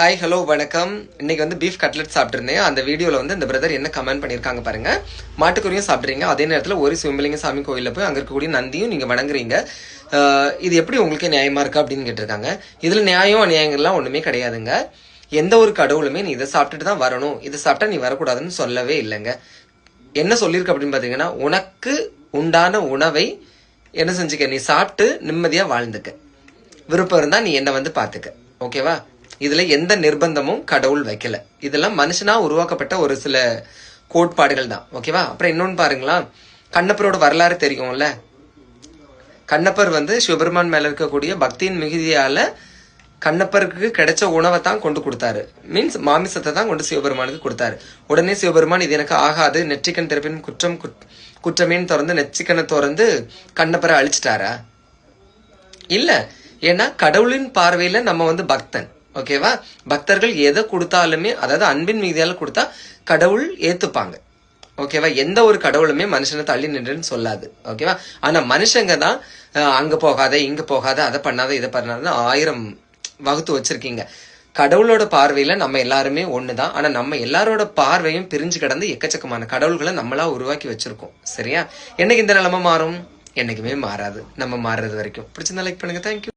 Hi hello வணக்கம். இன்னைக்கு வந்து பீஃப் கட்லெட் சாப்பிட்ருந்தேன் அந்த வீடியோவில் வந்து இந்த பிரதர் என்ன கமெண்ட் பண்ணியிருக்காங்க பாருங்க. மாட்டுக்குறியும் சாப்பிட்றீங்க அதே நேரத்தில் ஒரு சிவம்பலிங்க சாமி கோயிலில் போய் அங்கே இருக்கக்கூடிய நந்தியும் நீங்கள் வணங்குறீங்க. இது எப்படி உங்களுக்கு நியாயமாக இருக்கா அப்படின்னு கேட்டிருக்காங்க. இதில் நியாயம் அநியாயங்கள்லாம் ஒன்றுமே கிடையாதுங்க. எந்த ஒரு கடவுளுமே நீ இதை சாப்பிட்டுட்டு தான் வரணும். இதை சாப்பிட்டா நீ வரக்கூடாதுன்னு சொல்லவே இல்லைங்க. என்ன சொல்லியிருக்கு அப்படின்னு பார்த்தீங்கன்னா உனக்கு உண்டான உணவை என்ன செஞ்சுக்க? நீ சாப்பிட்டு நிம்மதியாக வாழ்ந்துக்க. விருப்பம் இருந்தால் நீ என்னை வந்து பார்த்துக்க ஓகேவா? இதுல எந்த நிர்பந்தமும் கடவுள் வைக்கல. இதெல்லாம் மனுஷனா உருவாக்கப்பட்ட ஒரு சில கோட்பாடுகள் தான். ஓகேவா? அப்புறம் இன்னொன்னு பாருங்களா. கண்ணப்பரோட வரலாறு தெரியும்ல? கண்ணப்பர் வந்து சிவபெருமான் மேல இருக்கக்கூடிய பக்தியின் மிகுதியால கண்ணப்பருக்கு கிடைச்ச உணவை தான் கொண்டு கொடுத்தாரு. மீன்ஸ் மாமிசத்தை தான் கொண்டு சிவபெருமானுக்கு கொடுத்தாரு. உடனே சிவபெருமான் இது எனக்கு ஆகாது. நெற்றிக்கண் திறப்பின் குற்றம் குட்- குற்றமேன்னு திறந்து நெற்றிக்கண்ணை திறந்து கண்ணப்பரை அழிச்சிட்டாரா? இல்ல. ஏன்னா கடவுளின் பார்வையில நம்ம வந்து பக்தன். ஓகேவா பக்தர்கள் எதை கொடுத்தாலுமே அதாவது அன்பின் மீதியால கொடுத்தா கடவுள் ஏத்துப்பாங்க. ஓகேவா எந்த ஒரு கடவுளுமே மனுஷனை தள்ளி நின்றுன்னு சொல்லாது. ஓகேவா ஆனா மனுஷங்க தான் அங்க போகாத இங்க போகாத அதை பண்ணாத இதை பண்ணாத ஆயிரம் வகுத்து வச்சிருக்கீங்க. கடவுளோட பார்வையில நம்ம எல்லாருமே ஒண்ணுதான் ஆனா நம்ம எல்லாரோட பார்வையும் பிரிஞ்சு கிடந்து எக்கச்சக்கமான கடவுள்களை நம்மளா உருவாக்கி வச்சிருக்கோம். சரியா? என்னைக்கு இந்த நிலைமை மாறும்? என்னைக்குமே மாறாது. நம்ம மாறுறது வரைக்கும். பிடிச்சிருந்தா லைக் பண்ணுங்க. தேங்க்யூ